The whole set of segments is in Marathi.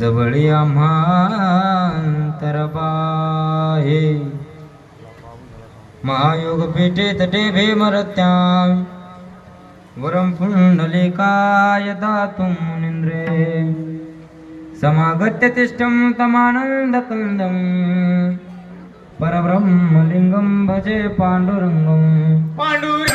जवळी आम्हा बाहे महायोग पेठेत टेभे मरत्या. वरम पुंडलिकाय दातुं मुनिन्द्रे समागत्य तिष्ठं तमानन्दकन्दं परब्रह्मलिङ्गं भजे पाण्डुरङ्गं. पांडुरंगा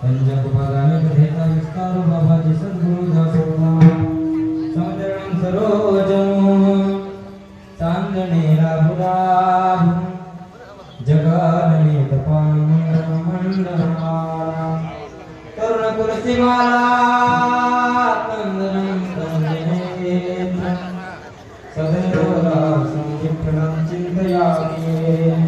पंचकुपादाने कथेचा विस्तार बाबाजी सद्गुरु दासोबा समदरणं सरोजम चांदणे राहुराभ जगानने तपान मंडलमाला तरुण तुलसीमाला तंदनं तंजनेत्र सदैवला संकीर्तनं चिन्तयामि कलावज्ञ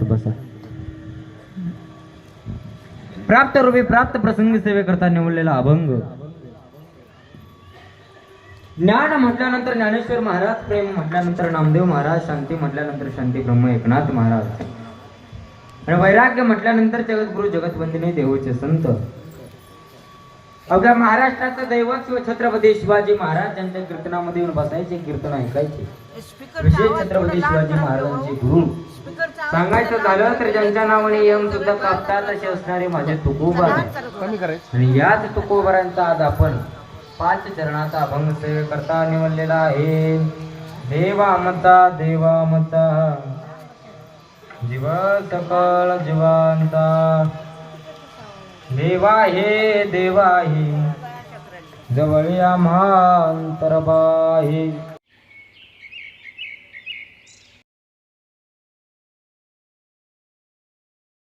शांत बसा. प्राप्त रूपी प्राप्त प्रसंगी सेवेकरता निवडलेला अभंग. ज्ञान म्हटल्यानंतर ज्ञानेश्वर महाराज प्रेम म्हटल्यानंतर नामदेव महाराज शांती म्हटल्यानंतर शांती ब्रह्म एकनाथ महाराज. आणि वैराग्य म्हटल्यानंतर जगद्गुरु जगतवंदिनी देवचे संत. अवघ्या महाराष्ट्राचं दैवत शिव छत्रपती शिवाजी महाराज यांच्या कीर्तनामध्ये येऊन बसायचे कीर्तन ऐकायचे. विशेष छत्रपती शिवाजी महाराजांचे गुरु. सांगायचं झालं तर ज्यांच्या नावाने यम सुद्धा कापतात असे असणारे माझे तुकोबा आणि याच तुकोबरांचा आज आपण पाच चरणाचा अभंग सेवे करता निवडलेला आहे. देवा मता देवा मता. जीव सकळ जीवांता. देवा हे देवा हे जवळ आम्हा अंतरबाहे